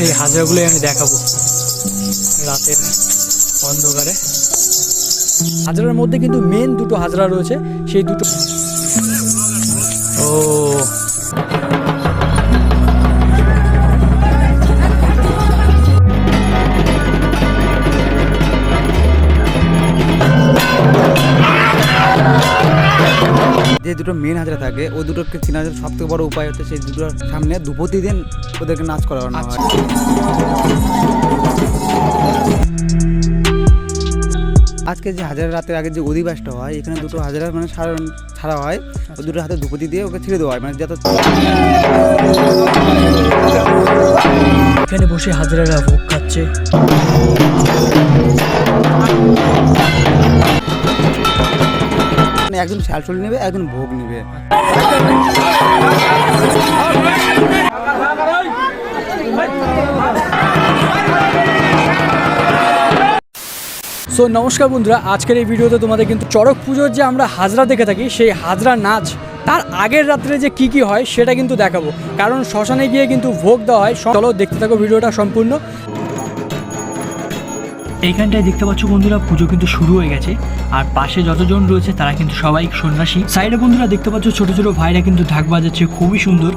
সেই হাজরাগুলোই আমি দেখাবো। রাতের অন্ধকারে। হাজরার মধ্যে কিন্তু মেন দুটো হাজরা রয়েছে সেই দুটো ও। দুটো মেন হাজরা থাকে ওই দুটোকে চেনার সব থেকে বড় উপায় হচ্ছে সেই দুটোর সামনে দুপতি দিন ওদেরকে নাচ করানো হয়। আজকে যে হাজার রাতের আগে যে অধিবাসটা হয় এখানে দুটো হাজার মানে ছাড়া ছাড়া হয় ওই দুটো হাতে দুপতি দিয়ে ওকে ছেড়ে দেওয়া হয় মানে যত এখানে বসে হাজরারা ভোগ খাচ্ছে। একজন শালসুল নেবে একজন ভোগ নেবে। সো নমস্কার বন্ধুরা আজকের এই ভিডিওতে তোমাদের কিন্তু চড়ক পুজোর যে আমরা হাজরা দেখে থাকি সেই হাজরা নাচ তার আগের রাত্রে যে কি কি হয় সেটা কিন্তু দেখাবো। কারণ শ্মশানে গিয়ে কিন্তু ভোগ দেওয়া হয় চলো দেখতে থাকো ভিডিওটা সম্পূর্ণ। এইখানটায় দেখতে পাচ্ছ বন্ধুরা পুজো কিন্তু শুরু হয়ে গেছে। আর পাশে যতজন রয়েছে তারা কিন্তু সবাই সন্ন্যাসী। সাইডে বন্ধুরা দেখতে পাচ্ছ ছোট ছোট ভাইরা কিন্তু ঢাক বাজাচ্ছে, খুবই সুন্দর।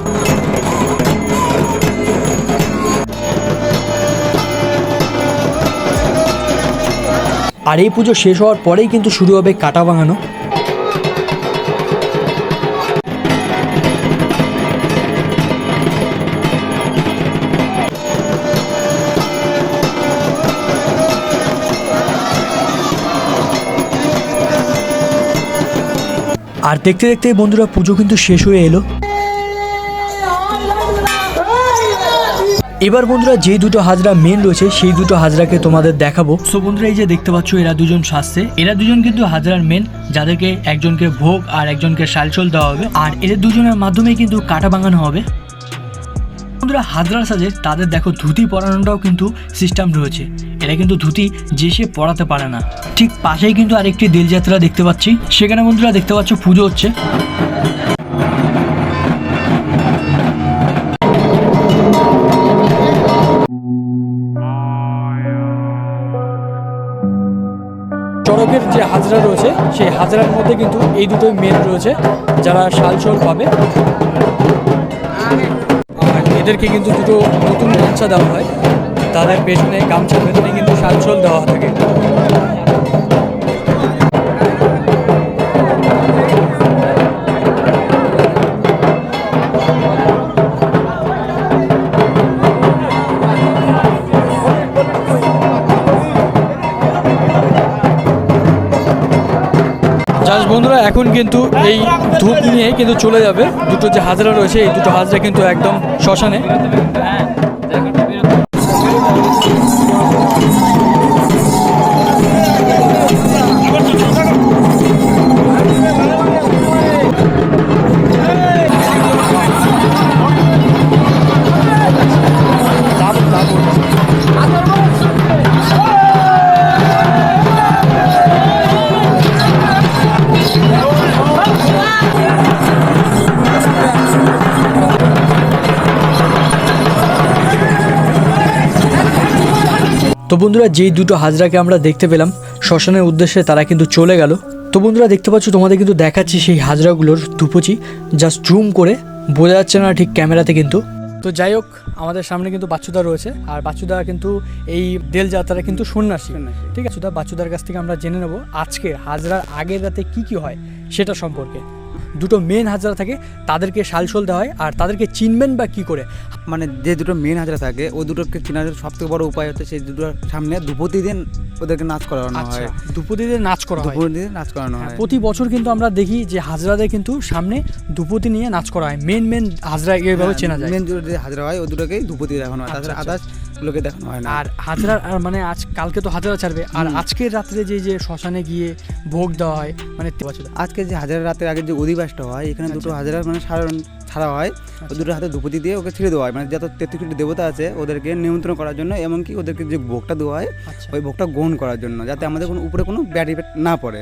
আর এই পুজো শেষ হওয়ার পরেই কিন্তু শুরু হবে কাটা ভাঙানো। আর দেখতে দেখতে বন্ধুরা পুজো কিন্তু শেষ হয়ে এলো। এবার বন্ধুরা যে দুটো হাজরা মেন রয়েছে, সেই দুটো হাজরাকে তোমাদের দেখাবো। সো বন্ধুরা এই যে দেখতে পাচ্ছ, এরা দুজন সাজছে। এরা দুজন কিন্তু হাজরার মেন যাদেরকে একজনকে ভোগ আর একজনকে শালচল দেওয়া হবে। আর এদের দুজনের মাধ্যমে কিন্তু কাটা বাঙানো হবে। বন্ধুরা হাজরার সাজে তাদের দেখো ধুতি পরানোটাও কিন্তু সিস্টেম রয়েছে। এটা কিন্তু ধুতি যে সে পরাতে পারে না। ঠিক পাশেই কিন্তু আরেকটি দেলযাত্রা দেখতে পাচ্ছি। সেখানে বন্ধুরা দেখতে পাচ্ছ পুজো হচ্ছে। চড়কের যে হাজরা রয়েছে, সেই হাজরার মধ্যে কিন্তু এই দুটোই মেন রয়েছে। যারা শালচোল পাবে। এদেরকে কিন্তু দুটো নতুন গামছা দেওয়া হয়। তাদের পেছনে গামছার পেছনে কিন্তু সাজসল দেওয়া থাকে। জাস্ট বন্ধুরা, এখন কিন্তু এই ধূপ নিয়ে কিন্তু চলে যাবে। দুটো যে হাজরা রয়েছে, এই দুটো হাজরা কিন্তু একদম শ্মশানে। তো বন্ধুরা, যেই দুটো হাজরাকে আমরা দেখতে পেলাম, শ্মশানের উদ্দেশ্যে তারা কিন্তু চলে গেল। তো বন্ধুরা, দেখতে পাচ্ছ, তোমাদের কিন্তু দেখাচ্ছি সেই হাজরাগুলোর দুপচি। জাস্ট জুম করে বোঝা যাচ্ছে না ঠিক ক্যামেরাতে কিন্তু। তো যাই হোক, আমাদের সামনে কিন্তু বাচ্চুদা রয়েছে। আর বাচ্চুদা কিন্তু এই দেল যাত্রা কিন্তু সন্ন্যাসী। সন্ন্যাসী। ঠিক আছে? বাচ্চুদার কাছ থেকে আমরা জেনে নেব আজকে হাজরার আগের রাতে কি কি হয় সেটা সম্পর্কে। দুটো মেন হাজরা থাকে তাদেরকে শালশোল দেওয়া হয় আর তাদেরকে চিনবেন বা কি করে? মানে যে দুটো মেন হাজরা থাকে ওই দুটোকে চেনার সব থেকে বড় উপায় হচ্ছে সেই দুটোর সামনে দুপতি দিন ওদেরকে নাচ করানো হয়। দুপতি দিন নাচ করা হয়। দুপুর দিয়ে নাচ করানো হ্যাঁ, হয়। প্রতি বছর কিন্তু আমরা দেখি যে হাজরাদের কিন্তু সামনে দুপতি নিয়ে নাচ করা হয়। মেন মেন হাজরা এইভাবে চেনা যায়। মেন দুটো হাজরা হয় ওই দুটোকেই দুপতি দেখানো হয়। আচ্ছা, তাছাড়া আচ্ছা। আদার্স গুলোকে দেখানো হয় না। আর হাজরা আর মানে আজ কালকে তো হাজরা ছাড়বে। আর আজকের রাত্রে যে যে শ্মশানে গিয়ে ভোগ দেওয়া হয় মানে আজকে যে হাজার রাতের আগে যে অধিবাসটা হয় এখানে দুটো হাজারা হাজার মানে ছাড়া ছাড়া হয় ওই দুটো হাতে দুপতি দিয়ে ওকে ছেড়ে দেওয়া হয়। মানে যত তেত্রিশটি দেবতা আছে ওদেরকে নিয়ন্ত্রণ করার জন্য এমনকি ওদেরকে যে ভোগটা দেওয়া হয় আচ্ছা। ওই ভোগটা গ্রহণ করার জন্য যাতে আমাদের কোনো উপরে কোনো ব্যাড ইফেক্ট না পড়ে।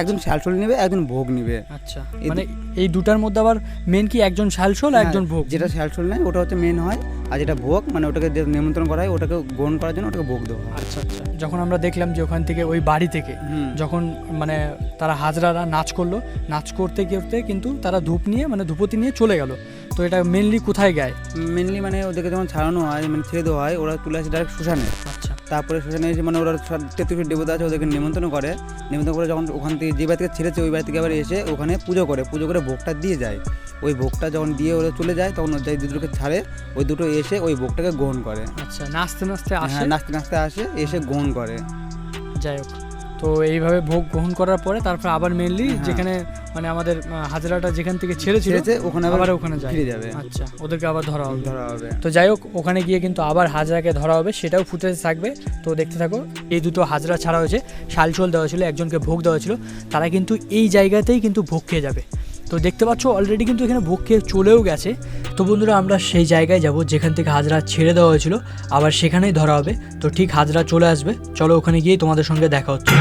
একজন শালসুল নেবে একজন ভোগ নেবে। আচ্ছা। এই মানে এই দুটার মধ্যে আবার মেন কি একজন শালশোল হ্যাঁ, একজন ভোগ? যেটা শালসুল নেয় ওটা হচ্ছে মেন হয়। আর যেটা ভোগ মানে ওটাকে যে নিমন্ত্রণ করা হয় ওটাকে গ্রহণ করার জন্য ওটাকে ভোগ দেওয়া হয়। আচ্ছা আচ্ছা। যখন আমরা দেখলাম যে ওখান থেকে ওই বাড়ি থেকে যখন মানে তারা হাজরারা নাচ করল নাচ করতে করতে কিন্তু তারা ধূপ নিয়ে মানে ধূপতি নিয়ে চলে গেল। তো এটা মেনলি কোথায় গায়? মেনলি মানে ওদেরকে যখন ছাড়ানো হয় মানে ছেড়ে দেওয়া হয় ওরা তুলে আসে ডাইরেক্ট শ্মশানে। আচ্ছা। তারপরে শ্মশানে এসে মানে ওরা তেত্রিশ দেবতা আছে ওদেরকে নিমন্ত্রণ করে। নিমন্ত্রণ করে যখন ওখান থেকে যে বাড়ি থেকে ছেড়েছে ওই বাড়ি থেকে আবার এসে ওখানে পুজো করে। পুজো করে ভোগটা দিয়ে যায়। ওই ভোগটা যখন দিয়ে ওরা চলে যায় তখন ওই যে দুটোকে ছাড়ে ওই দুটো এসে ওই ভোগটাকে গ্রহণ করে। আচ্ছা নাচতে নাচতে আসে? হ্যাঁ নাচতে নাচতে আসে এসে গ্রহণ করে। যাই হোক তো এইভাবে ভোগ গ্রহণ করার পরে তারপর আবার মেনলি হ্যাঁ। যেখানে মানে আমাদের হাজরাটা যেখান থেকে ছেড়েছিল ছেড়েছে ওখানে আবার ওখানে যায়। ফিরে যাবে। আচ্ছা ওদেরকে আবার ধরা হবে। ধরা হবে। তো যাই হোক ওখানে গিয়ে কিন্তু আবার হাজরাকে ধরা হবে সেটাও ফুটেজ থাকবে। তো দেখতে থাকো এই দুটো হাজরা ছাড়া হয়েছে শালচোল দেওয়া ছিল একজনকে ভোগ দেওয়া ছিল তারা কিন্তু এই জায়গাতেই কিন্তু ভোগ খেয়ে যাবে। তো দেখতে পাচ্ছ অলরেডি কিন্তু এখানে খেয়ে চলেও গেছে। তো বন্ধুরা, আমরা সেই জায়গায় যাব, যেখান থেকে হাজরা ছেড়ে দেওয়া হয়েছিল। আবার সেখানেই ধরা হবে। তো ঠিক হাজরা চলে আসবে। চলো ওখানে গিয়ে তোমাদের সঙ্গে দেখা হচ্ছে।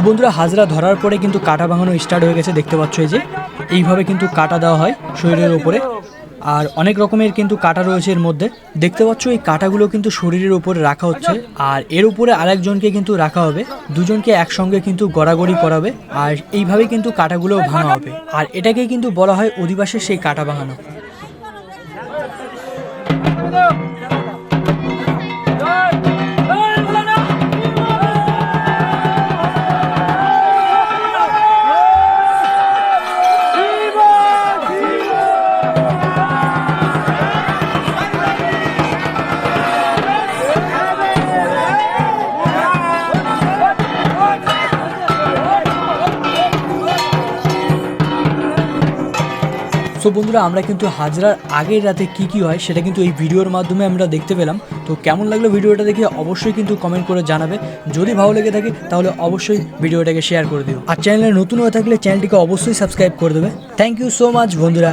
তো বন্ধুরা, হাজরা ধরার পরে কিন্তু কাটা ভাঙানো স্টার্ট হয়ে গেছে, দেখতে পাচ্ছ এই যে। এইভাবে কিন্তু কাটা দেওয়া হয় শরীরের উপরে। আর অনেক রকমের কিন্তু কাটা রয়েছে এর মধ্যে। দেখতে পাচ্ছ, এই কাটাগুলো কিন্তু শরীরের উপরে রাখা হচ্ছে। আর এর উপরে আরেকজনকে কিন্তু রাখা হবে। দুজনকে একসঙ্গে কিন্তু গড়াগড়ি করাবে। আর এইভাবে কিন্তু কাটাগুলো ভাঙা হবে। আর এটাকে কিন্তু বলা হয় অধিবাসের সেই কাটা ভাঙানো। সো বন্ধুরা, আমরা কিন্তু হাজরার আগের রাতে কি কি হয় সেটা কিন্তু এই ভিডিওর মাধ্যমে আমরা দেখতে পেলাম। তো কেমন লাগল ভিডিওটা দেখে অবশ্যই কিন্তু কমেন্ট করে জানাবে। যদি ভালো লেগে থাকে, তাহলে অবশ্যই ভিডিওটাকে শেয়ার করে দিও। আর চ্যানেলে নতুন হয়ে থাকলে চ্যানেলটিকে অবশ্যই সাবস্ক্রাইব করে দেবে। থ্যাংক ইউ সো মাচ বন্ধুরা।